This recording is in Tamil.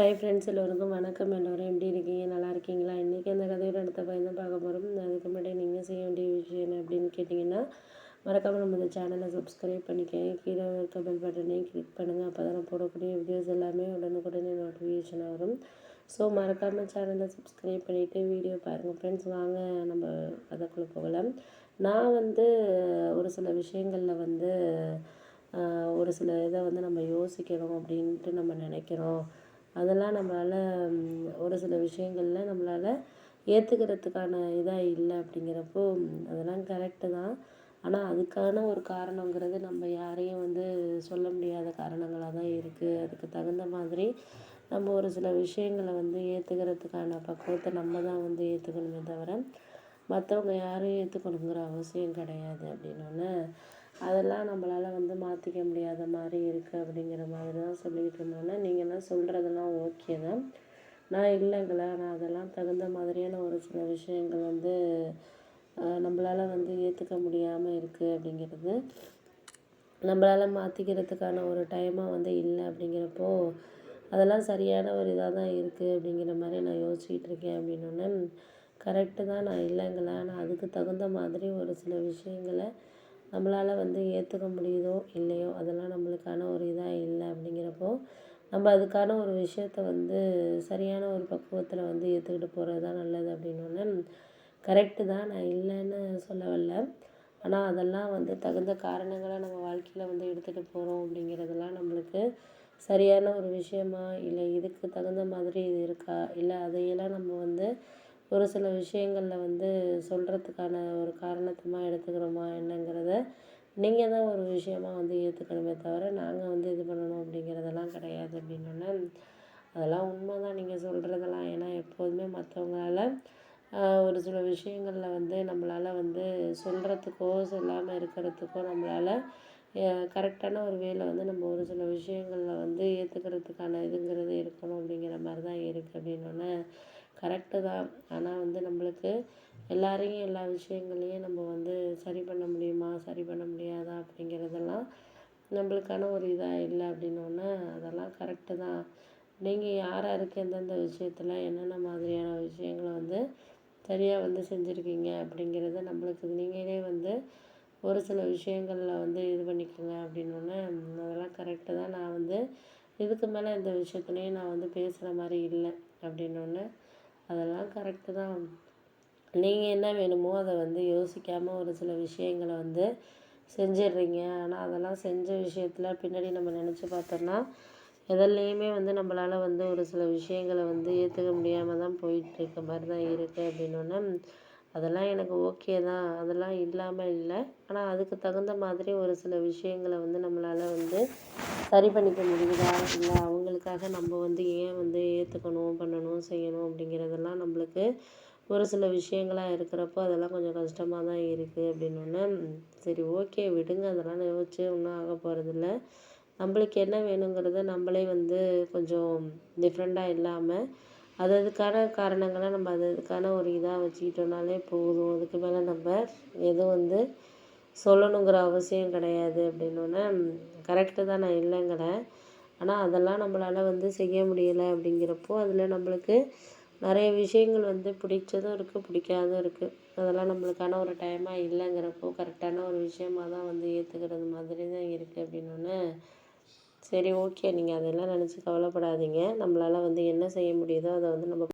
ஹாய் ஃப்ரெண்ட்ஸ் எல்லோருக்கும் வணக்கம். எல்லோரும் எப்படி இருக்கீங்க? நல்லா இருக்கீங்களா? இன்றைக்கி அந்த கதையோட அடுத்த பையன் தான் பார்க்க போகிறோம் அதுக்கு முன்னாடி நீங்கள் செய்ய வேண்டிய விஷயம் என்ன அப்படின்னு கேட்டிங்கன்னா மறக்காமல் நம்ம இந்த சேனலை சப்ஸ்கிரைப் பண்ணிக்கோங்க. கீழே இருக்க பெல் பட்டனையும் கிளிக் பண்ணுங்கள் அப்போ தான் நான் போடக்கூடிய வீடியோஸ் எல்லாமே உடனுக்குடனே நோட்டிஃபிகேஷன் வரும். ஸோ மறக்காமல் சேனலை சப்ஸ்கிரைப் பண்ணிவிட்டு வீடியோ பாருங்கள் ஃப்ரெண்ட்ஸ் வாங்க நம்ம கதைக்குள்ளே போகலாம். நான் வந்து ஒரு சில விஷயங்களில் வந்து ஒரு சில இதை வந்து நம்ம யோசிக்கணும் அப்படின்ட்டு நம்ம நினைக்கிறோம். அதெல்லாம் நம்மளால் ஒரு சில விஷயங்களில் நம்மளால் ஏற்றுக்கிறதுக்கான இதாக இல்லை அப்படிங்கிறப்போ அதெல்லாம் கரெக்டு தான். ஆனால் அதுக்கான ஒரு காரணங்கிறது நம்ம யாரையும் வந்து சொல்ல முடியாத காரணங்களாக தான் இருக்குது அதுக்கு தகுந்த மாதிரி நம்ம ஒரு சில விஷயங்களை வந்து ஏற்றுக்கிறதுக்கான பக்குவத்தை நம்ம தான் வந்து ஏற்றுக்கணுமே தவிர மற்றவங்க யாரும் ஏற்றுக்கணுங்கிற அவசியம் கிடையாது அப்படின்னோடனே அதெல்லாம் நம்மளால் வந்து மாற்றிக்க முடியாத மாதிரி இருக்குது அப்படிங்கிற மாதிரி தான் சொல்லிக்கிட்டு இருந்தோன்னே நீங்கள்லாம் சொல்கிறதெல்லாம் ஓகே தான். நான் இல்லைங்களா நான் அதெல்லாம் தகுந்த மாதிரியான ஒரு சில விஷயங்கள் வந்து நம்மளால் வந்து ஏற்றுக்க முடியாமல் இருக்குது அப்படிங்கிறது. நம்மளால் மாற்றிக்கிறதுக்கான ஒரு டைமாக வந்து இல்லை அப்படிங்கிறப்போ அதெல்லாம் சரியான ஒரு இதாக தான் இருக்குது அப்படிங்கிற மாதிரி நான் யோசிச்சுக்கிட்டு இருக்கேன் அப்படின்னோடனே கரெக்டு தான். நான் இல்லைங்களா நான் அதுக்கு தகுந்த மாதிரி ஒரு சில விஷயங்களை நம்மளால் வந்து ஏற்றுக்க முடியுதோ இல்லையோ அதெல்லாம் நம்மளுக்கான ஒரு இதாக இல்லை அப்படிங்கிறப்போ நம்ம அதுக்கான ஒரு விஷயத்த வந்து சரியான ஒரு பக்குவத்தில் வந்து ஏற்றுக்கிட்டு போகிறது தான் நல்லது அப்படின்னோடனே கரெக்டு தான். நான் இல்லைன்னு சொல்ல வரல ஆனால் அதெல்லாம் வந்து தகுந்த காரணங்களை நம்ம வாழ்க்கையில் வந்து எடுத்துகிட்டு போகிறோம் அப்படிங்கிறதெல்லாம் நம்மளுக்கு சரியான ஒரு விஷயமா இல்லை இதுக்கு தகுந்த மாதிரி இது இருக்கா இல்லை அதையெல்லாம் நம்ம வந்து ஒரு சில விஷயங்களில் வந்து சொல்கிறதுக்கான ஒரு காரணத்தமாக எடுத்துக்கிறோமா என்னங்கிறத நீங்கள் தான் ஒரு விஷயமாக வந்து ஏற்றுக்கணுமே தவிர நாங்கள் வந்து இது பண்ணணும் அப்படிங்கிறதெல்லாம் கிடையாது அப்படின்னோடனே அதெல்லாம் உண்மை தான் நீங்கள் சொல்கிறதெல்லாம் ஏன்னா எப்போதுமே மற்றவங்களால ஒரு சில விஷயங்களில் வந்து நம்மளால் வந்து சொல்கிறதுக்கோ சொல்லாமல் இருக்கிறதுக்கோ நம்மளால் கரெக்டான ஒரு வேலை வந்து நம்ம ஒரு சில விஷயங்களில் வந்து ஏற்றுக்கிறதுக்கான இதுங்கிறது இருக்கணும் அப்படிங்கிற மாதிரி தான் இருக்குது அப்படின்னோடனே கரெக்டு தான். ஆனால் வந்து நம்மளுக்கு எல்லாரையும் எல்லா விஷயங்களையும் நம்ம வந்து சரி பண்ண முடியுமா? சரி பண்ண முடியாதா? அப்படிங்கிறதெல்லாம் நம்மளுக்கான ஒரு இதாக இல்லை அப்படின்னோடனே அதெல்லாம் கரெக்டு தான். நீங்கள் யார் யாருக்கு எந்தெந்த விஷயத்தில் என்னென்ன மாதிரியான விஷயங்களை வந்து சரியாக வந்து செஞ்சுருக்கீங்க அப்படிங்கிறத நம்மளுக்கு நீங்களே வந்து ஒரு சில விஷயங்களில் வந்து இது பண்ணிக்கோங்க அப்படின்னோடனே அதெல்லாம் கரெக்டு தான். நான் வந்து இதுக்கு மேலே இந்த விஷயத்துலையும் நான் வந்து பேசுகிற மாதிரி இல்லை அப்படின்னோடனே அதெல்லாம் கரெக்டு தான். நீங்கள் என்ன வேணுமோ அதை வந்து யோசிக்காமல் ஒரு சில விஷயங்களை வந்து செஞ்சிடுறீங்க. ஆனால் அதெல்லாம் செஞ்ச விஷயத்தில் பின்னாடி நம்ம நினச்சி பார்த்தோன்னா எதுலேயுமே வந்து நம்மளால் வந்து ஒரு சில விஷயங்களை வந்து ஏற்றுக்க முடியாமல் தான் போயிட்டுருக்க மாதிரி தான் இருக்குது அப்படின்னோடனே அதெல்லாம் எனக்கு ஓகே தான். அதெல்லாம் இல்லாமல் இல்லை. ஆனால் அதுக்கு தகுந்த மாதிரி ஒரு சில விஷயங்களை வந்து நம்மளால் வந்து சரி பண்ணிக்க முடியுதா? இல்லை அதுக்காக நம்ம வந்து ஏன் வந்து ஏற்றுக்கணும் பண்ணணும் செய்யணும் அப்படிங்கிறதெல்லாம் நம்மளுக்கு ஒரு சில விஷயங்களாக இருக்கிறப்போ அதெல்லாம் கொஞ்சம் கஷ்டமாக தான் இருக்குது அப்படின்னோடனே சரி ஓகே விடுங்க. அதெல்லாம் யோசிச்சு ஒன்றும் ஆக போகிறதில்ல நம்மளுக்கு என்ன வேணுங்கிறத நம்மளே வந்து கொஞ்சம் டிஃப்ரெண்ட்டாக இல்லாமல் அது அதுக்கான காரணங்களை நம்ம அது அதுக்கான ஒரு இதாக வச்சுக்கிட்டோம்னாலே போதும். அதுக்கு மேலே நம்ம எதுவும் வந்து சொல்லணுங்கிற அவசியம் கிடையாது அப்படின்னோடனே கரெக்டு தான் நான் இல்லைங்கிறேன். ஆனால் அதெல்லாம் நம்மளால் வந்து செய்ய முடியலை அப்படிங்கிறப்போ அதில் நம்மளுக்கு நிறைய விஷயங்கள் வந்து பிடிச்சதும் இருக்குது பிடிக்காதும் இருக்குது அதெல்லாம் நம்மளுக்கான ஒரு டைமாக இல்லைங்கிறப்போ கரெக்டான ஒரு விஷயமாக தான் வந்து ஏற்றுக்கிறது மாதிரி தான் இருக்குது அப்படின்னோடனே சரி ஓகே நீங்கள் அதெல்லாம் நினச்சி கவலைப்படாதீங்க. நம்மளால் வந்து என்ன செய்ய முடியுதோ அதை வந்து நம்ம